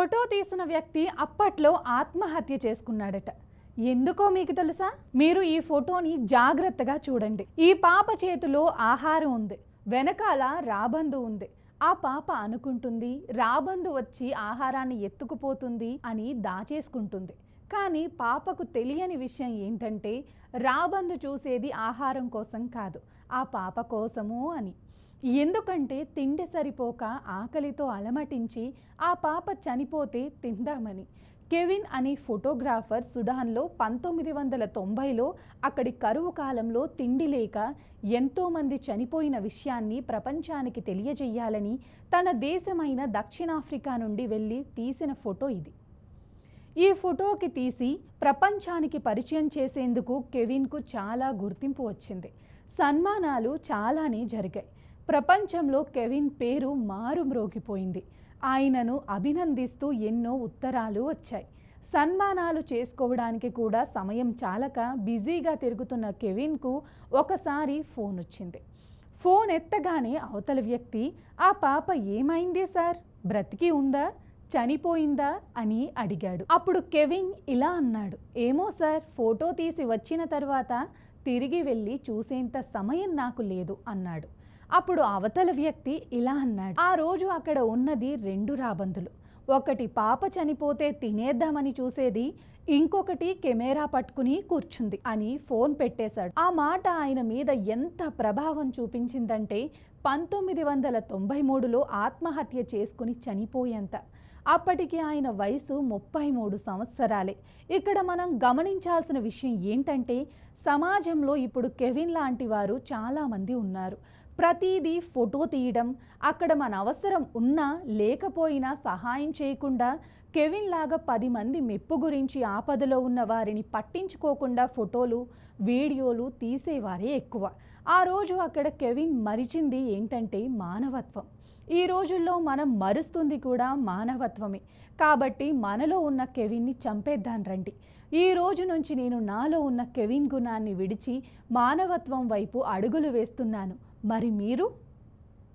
Photo తీసిన వ్యక్తి అప్పట్లో ఆత్మహత్య చేసుకున్నాడట. ఎందుకో మీకు తెలుసా? మీరు ఈ ఫోటోని జాగ్రత్తగా చూడండి. ఈ పాప చేతిలో ఆహారం ఉంది. వెనకాల రాబందు ఉంది. ఆ పాప అనుకుంటుంది రాబందు వచ్చి ఆహారాన్ని ఎత్తుకుపోతుంది అని దాచేసుకుంటుంది. కానీ పాపకు తెలియని విషయం ఏంటంటే రాబందు చూసేది ఆహారం కోసం కాదు ఆ పాప కోసము అని. ఎందుకంటే తిండి సరిపోక ఆకలితో అలమటించి ఆ పాప చనిపోతే తిందామని. కెవిన్ అనే ఫోటోగ్రాఫర్ సుడాన్లో పంతొమ్మిది వందల తొంభైలో అక్కడి కరువు కాలంలో తిండి లేక ఎంతోమంది చనిపోయిన విషయాన్ని ప్రపంచానికి తెలియజేయాలని తన దేశమైన దక్షిణాఫ్రికా నుండి వెళ్ళి తీసిన ఫోటో ఇది. ఈ ఫోటోకి తీసి ప్రపంచానికి పరిచయం చేసేందుకు కెవిన్కు చాలా గుర్తింపు వచ్చింది. సన్మానాలు చాలానే జరిగాయి. ప్రపంచంలో కెవిన్ పేరు మారుమ్రోగిపోయింది. ఆయనను అభినందిస్తూ ఎన్నో ఉత్తరాలు వచ్చాయి. సన్మానాలు చేసుకోవడానికి కూడా సమయం చాలక బిజీగా తిరుగుతున్న కెవిన్కు ఒకసారి ఫోన్ వచ్చింది ఫోన్ ఎత్తగానే అవతల వ్యక్తి ఆ పాప ఏమైంది సార్? బ్రతికి ఉందా? చనిపోయిందా? అని అడిగాడు. అప్పుడు కెవిన్ ఇలా అన్నాడు ఏమో సార్ ఫోటో తీసి వచ్చిన తర్వాత తిరిగి వెళ్ళి చూసేంత సమయం నాకు లేదు అన్నాడు. అప్పుడు అవతల వ్యక్తి ఇలా అన్నాడు. ఆ రోజు అక్కడ ఉన్నది రెండు రాబందులు. ఒకటి పాప చనిపోతే తినేద్దామని చూసేది ఇంకొకటి కెమెరా పట్టుకుని కూర్చుంది అని ఫోన్ పెట్టేశాడు. ఆ మాట ఆయన మీద ఎంత ప్రభావం చూపించిందంటే పంతొమ్మిది వందల తొంభై మూడులో ఆత్మహత్య చేసుకుని చనిపోయేంత. అప్పటికి ఆయన వయసు ముప్పై మూడు సంవత్సరాలే. ఇక్కడ మనం గమనించాల్సిన విషయం ఏంటంటే సమాజంలో ఇప్పుడు కెవిన్ లాంటి వారు చాలామంది ఉన్నారు. ప్రతిదీ ఫోటో తీయడం అక్కడ మన అవసరం ఉన్నా లేకపోయినా సహాయం చేయకుండా కెవిన్ లాగా పది మంది మెప్పు గురించి ఆపదలో ఉన్న వారిని పట్టించుకోకుండా ఫోటోలు వీడియోలు తీసేవారే ఎక్కువ. ఆ రోజు అక్కడ కెవిన్ మరిచింది ఏంటంటే మానవత్వం. ఈ రోజుల్లో మనం మరుస్తుంది కూడా మానవత్వమే. కాబట్టి మనలో ఉన్న కెవిన్ని చంపేద్దాం రండి. ఈ రోజు నుంచి నేను నాలో ఉన్న కెవిన్ గుణాన్ని విడిచి మానవత్వం వైపు అడుగులు వేస్తున్నాను. మరి మీరు